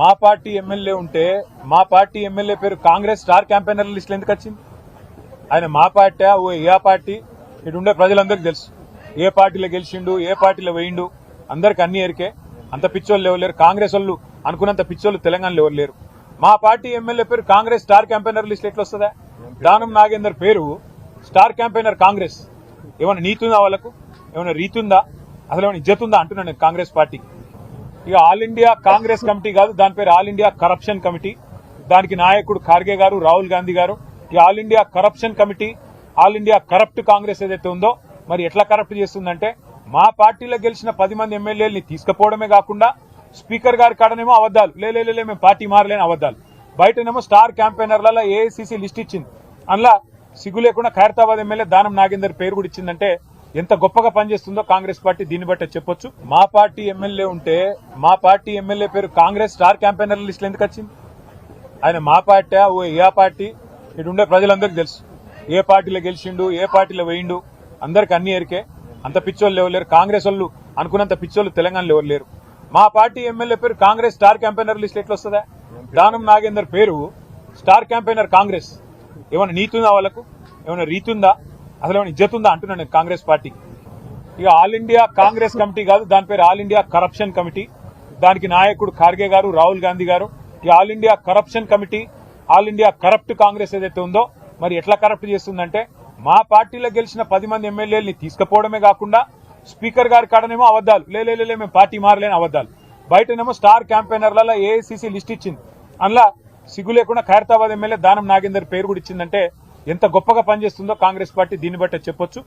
మా party MLA ఉంటే మా పార్టీ ఎమ్మెల్యే పేరు కాంగ్రెస్ స్టార్ క్యాంపెయినర్ లిస్ట్ ఎందుకు వచ్చింది? ఆయన మా పార్టీ ఓ ఏ పార్టీ? ఇటు ఉండే ప్రజలందరికీ తెలుసు. ఏ పార్టీలో గెలిచిండు ఏ పార్టీలో వేయిండు? అందరికి అన్ని ఎరికే అంత పిచ్చోళ్ళు ఎవరు లేరు. కాంగ్రెస్ వాళ్ళు అనుకున్నంత పిచ్చోళ్ళు తెలంగాణలో ఎవరు లేరు. మా పార్టీ ఎమ్మెల్యే పేరు కాంగ్రెస్ స్టార్ క్యాంపెయినర్ లిస్ట్ ఎట్లా వస్తుందా? దానం నాగేందర్ పేరు స్టార్ క్యాంపెయినర్ కాంగ్రెస్. ఏమైనా నీతుందా ఉందా వాళ్ళకు? ఏమైనా రీతుందా? అసలు ఏమైనా ఇజ్జతుందా? అంటున్నాను నేను కాంగ్రెస్ పార్టీకి. ఇక ఆల్ ఇండియా కాంగ్రెస్ కమిటీ కాదు దాని పేరు ఆల్ ఇండియా కరప్షన్ కమిటీ. దానికి నాయకుడు ఖార్గే గారు రాహుల్ గాంధీ గారు. ఈ all India corruption committee all India corrupt Congress ఏదైతే ఉందో మరి ఎట్లా కరప్ట్ చేస్తుందంటే మా పార్టీలో గెలిచిన పది మంది ఎమ్మెల్యేలని తీసుకుపోవడమే కాకుండా స్పీకర్ గారి కాడనేమో అబద్దాలు లేలే మేము పార్టీ మారలేని అబద్దాలు బయటనేమో స్టార్ క్యాంపెయినర్లలో ఏఐసీసీ లిస్ట్ ఇచ్చింది. అందులో సిగ్గు లేకుండా ఖైరతాబాద్ ఎమ్మెల్యే దానం నాగేందర్ పేరు కూడా ఇచ్చిందంటే ఎంత గొప్పగా పనిచేస్తుందో కాంగ్రెస్ పార్టీ దీన్ని బట్టే చెప్పొచ్చు. మా పార్టీ ఎమ్మెల్యే ఉంటే మా పార్టీ ఎమ్మెల్యే పేరు కాంగ్రెస్ స్టార్ క్యాంపెయినర్ లిస్ట్ ఎందుకు వచ్చింది? ఆయన మా పార్టీ ఓ ఏ పార్టీ? ఇటు ఉండే ప్రజలందరికీ తెలుసు. ఏ పార్టీలో గెలిచిండు ఏ పార్టీలో వేయిండు? అందరికి అన్ని ఎరికే అంత పిచ్చోళ్ళు ఎవరు లేరు. కాంగ్రెస్ వాళ్ళు అనుకున్నంత పిచ్చోళ్ళు తెలంగాణలో ఎవరు లేరు. మా పార్టీ ఎమ్మెల్యే పేరు కాంగ్రెస్ స్టార్ క్యాంపెయినర్ లిస్ట్ ఎట్లా వస్తుందా దానం నాగేందర్ పేరు స్టార్ క్యాంపెయినర్ కాంగ్రెస్. ఏమైనా నీతుందా ఉందా వాళ్ళకు? ఏమైనా రీతుందా? అసలు ఏమైనా ఇజ్జత్ ఉందా అంటున్నాను నేను కాంగ్రెస్ పార్టీకి ఇక ఆల్ ఇండియా కాంగ్రెస్ కమిటీ కాదు దాని పేరు ఆల్ ఇండియా కరప్షన్ కమిటీ. దానికి నాయకుడు ఖార్గే గారు రాహుల్ గాంధీ గారు. ఈ all India corruption committee all India corrupt Congress ఏదైతే ఉందో మరి ఎట్లా కరప్ట్ చేస్తుందంటే మా పార్టీలో గెలిచిన పది మంది ఎమ్మెల్యేలని తీసుకుపోవడమే కాకుండా స్పీకర్ గారి కాడనేమో అబద్దాలు లేలే లే, మేము పార్టీ మారలేని అబద్దాలు బయటనేమో స్టార్ క్యాంపెయినర్లలో ఏఐసీసీ లిస్ట్ ఇచ్చింది. అందులో సిగ్గు లేకుండా ఖైరతాబాద్ ఎమ్మెల్యే దానం నాగేందర్ పేరు కూడా ఇచ్చిందంటే ఎంత గొప్పగా పనిచేస్తుందో కాంగ్రెస్ పార్టీ దీన్ని బట్టే చెప్పొచ్చు.